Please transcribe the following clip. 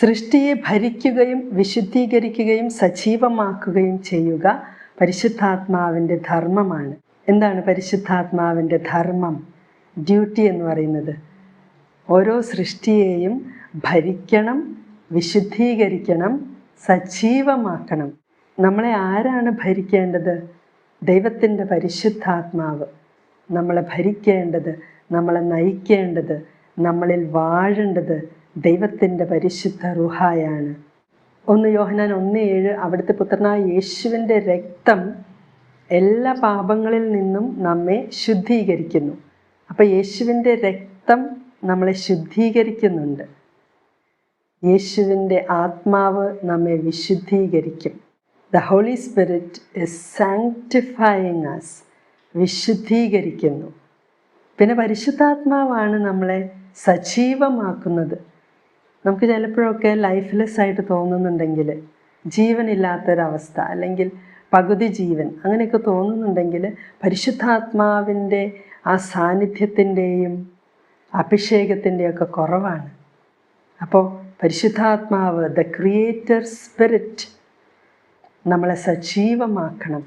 സൃഷ്ടിയെ ഭരിക്കുകയും വിശുദ്ധീകരിക്കുകയും സജീവമാക്കുകയും ചെയ്യുക പരിശുദ്ധാത്മാവിന്റെ ധർമ്മമാണ്. എന്താണ് പരിശുദ്ധാത്മാവിന്റെ ധർമ്മം? ഡ്യൂട്ടി എന്ന് പറയുന്നത്. ഓരോ സൃഷ്ടിയെയും ഭരിക്കണം വിശുദ്ധീകരിക്കണം സജീവമാക്കണം. നമ്മളെ ആരാണ് ഭരിക്കേണ്ടത്? ദൈവത്തിന്റെ പരിശുദ്ധാത്മാവ്. നമ്മളെ ഭരിക്കേണ്ടത് നമ്മളെ നയിക്കേണ്ടത് നമ്മളിൽ വാഴേണ്ടത് ദൈവത്തിന്റെ പരിശുദ്ധ റുഹായാണ്. ഒന്ന് യോഹനാൻ ഒന്ന് ഏഴ് അവിടുത്തെ പുത്രനായ യേശുവിന്റെ രക്തം എല്ലാ പാപങ്ങളിൽ നിന്നും നമ്മെ ശുദ്ധീകരിക്കുന്നു. അപ്പോൾ യേശുവിന്റെ രക്തം നമ്മളെ ശുദ്ധീകരിക്കുന്നുണ്ട്. യേശുവിന്റെ ആത്മാവ് നമ്മെ വിശുദ്ധീകരിക്കും. The holy spirit is sanctifying us വിശുദ്ധീകരിക്കുന്നു. പിന്നെ പരിശുദ്ധാത്മാവാണ് നമ്മളെ സജീവമാക്കുന്നത്. നമുക്ക് ചിലപ്പോഴൊക്കെ ലൈഫ്ലെസ് ആയിട്ട് തോന്നുന്നുണ്ടെങ്കിൽ ജീവനില്ലാത്തൊരവസ്ഥ അല്ലെങ്കിൽ പകുതി ജീവൻ അങ്ങനെയൊക്കെ തോന്നുന്നുണ്ടെങ്കിൽ പരിശുദ്ധാത്മാവിന്റെ ആ സാന്നിധ്യത്തിന്റെയും അഭിഷേകത്തിന്റെയൊക്കെ കുറവാണ്. അപ്പോൾ പരിശുദ്ധാത്മാവ് ദ ക്രിയേറ്റർ സ്പിരിറ്റ് നമ്മളെ സജീവമാക്കണം.